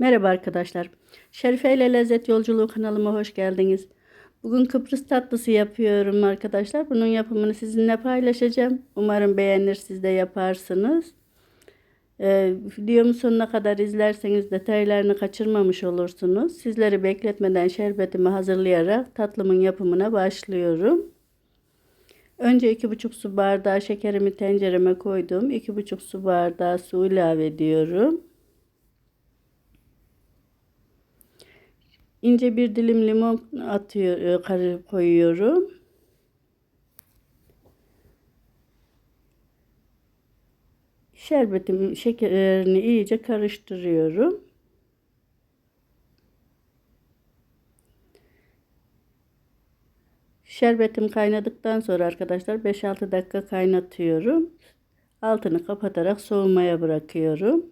Merhaba arkadaşlar. Şerife ile Lezzet Yolculuğu kanalıma hoş geldiniz. Bugün Kıbrıs tatlısı yapıyorum arkadaşlar. Bunun yapımını sizinle paylaşacağım. Umarım beğenir siz de yaparsınız. Ee, videomu sonuna kadar izlerseniz detaylarını kaçırmamış olursunuz. Sizleri bekletmeden şerbetimi hazırlayarak tatlımın yapımına başlıyorum. Önce 2,5 su bardağı şekerimi tencereme koydum. 2,5 su bardağı su ilave ediyorum. İnce bir dilim limon atıyor, karı koyuyorum. Şerbetim şekerini iyice karıştırıyorum. Şerbetim kaynadıktan sonra arkadaşlar 5-6 dakika kaynatıyorum. Altını kapatarak soğumaya bırakıyorum.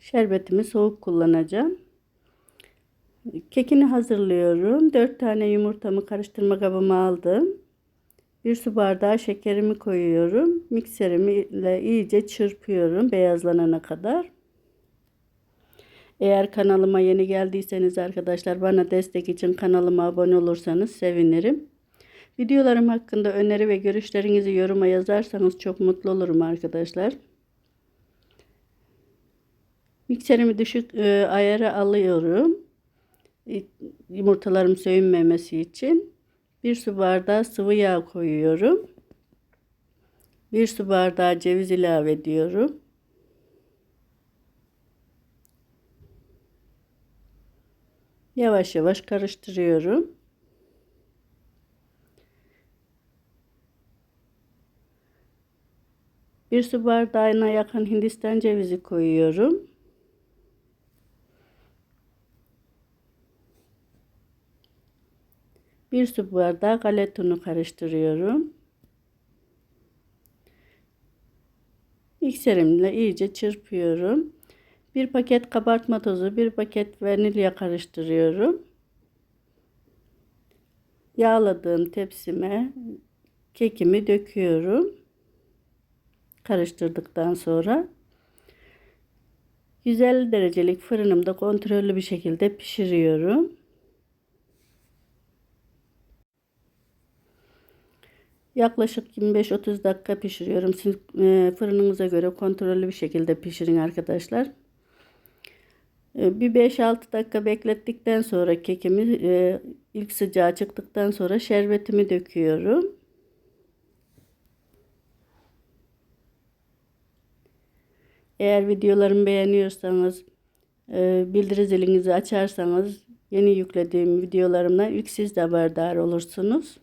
Şerbetimi soğuk kullanacağım. Kekini hazırlıyorum. 4 tane yumurtamı karıştırma kabıma aldım. 1 su bardağı şekerimi koyuyorum. Mikserimle iyice çırpıyorum beyazlanana kadar. Eğer kanalıma yeni geldiyseniz arkadaşlar bana destek için kanalıma abone olursanız sevinirim. Videolarım hakkında öneri ve görüşlerinizi yoruma yazarsanız çok mutlu olurum arkadaşlar. Mikserimi düşük e, ayara alıyorum. Yumurtalarım söğünmemesi için. Bir su bardağı sıvı yağ koyuyorum. Bir su bardağı ceviz ilave ediyorum. Yavaş yavaş karıştırıyorum. Bir su bardağına yakın hindistan cevizi koyuyorum. Bir su bardağı galeta unu karıştırıyorum. Mikserimle iyice çırpıyorum. Bir paket kabartma tozu, bir paket vanilya karıştırıyorum. Yağladığım tepsime kekimi döküyorum. Karıştırdıktan sonra 150 derecelik fırınımda kontrollü bir şekilde pişiriyorum. Yaklaşık 25-30 dakika pişiriyorum. Siz e, fırınınıza göre kontrollü bir şekilde pişirin arkadaşlar. E, bir 5-6 dakika beklettikten sonra kekimi e, ilk sıcağı çıktıktan sonra şerbetimi döküyorum. Eğer videolarımı beğeniyorsanız bildiri zilinizi açarsanız yeni yüklediğim videolarımdan ilk siz de haberdar olursunuz.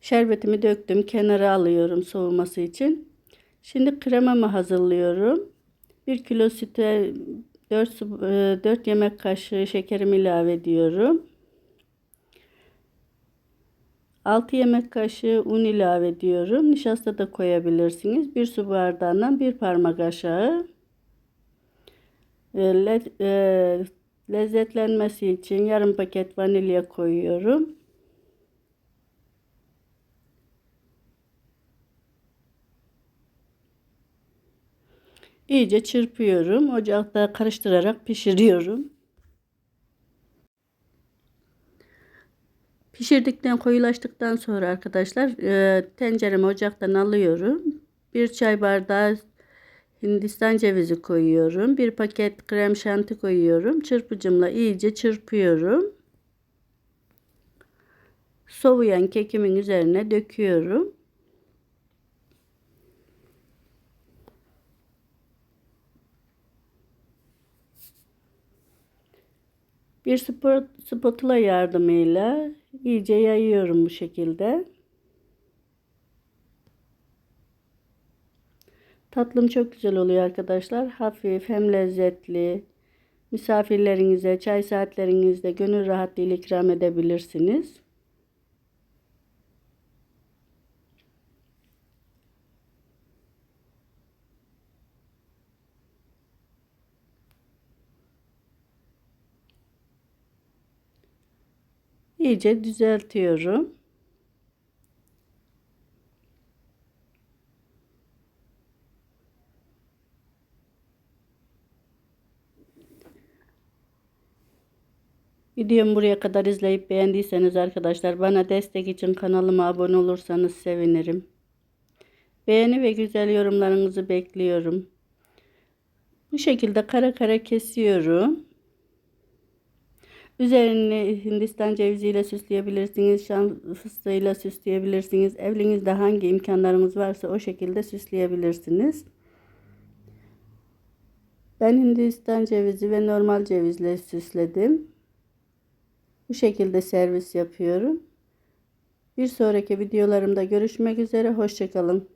Şerbetimi döktüm. Kenara alıyorum soğuması için. Şimdi kremamı hazırlıyorum. 1 kilo süte 4, 4 yemek kaşığı şekerimi ilave ediyorum. 6 yemek kaşığı un ilave ediyorum. Nişasta da koyabilirsiniz. 1 su bardağından 1 parmak aşağı. Le, e, lezzetlenmesi için yarım paket vanilya koyuyorum. İyice çırpıyorum. Ocakta karıştırarak pişiriyorum. Pişirdikten koyulaştıktan sonra arkadaşlar e, tenceremi ocaktan alıyorum. Bir çay bardağı Hindistan cevizi koyuyorum. Bir paket krem şanti koyuyorum. Çırpıcımla iyice çırpıyorum. Soğuyan kekimin üzerine döküyorum. Bir spatula yardımıyla iyice yayıyorum bu şekilde. Tatlım çok güzel oluyor arkadaşlar. Hafif hem lezzetli. Misafirlerinize, çay saatlerinizde gönül rahatlığıyla ikram edebilirsiniz. iyice düzeltiyorum. Videomu buraya kadar izleyip beğendiyseniz arkadaşlar bana destek için kanalıma abone olursanız sevinirim. Beğeni ve güzel yorumlarınızı bekliyorum. Bu şekilde kara kara kesiyorum. Üzerini Hindistan ceviziyle süsleyebilirsiniz. Şam fıstığıyla süsleyebilirsiniz. Evinizde hangi imkanlarınız varsa o şekilde süsleyebilirsiniz. Ben Hindistan cevizi ve normal cevizle süsledim. Bu şekilde servis yapıyorum. Bir sonraki videolarımda görüşmek üzere. Hoşçakalın.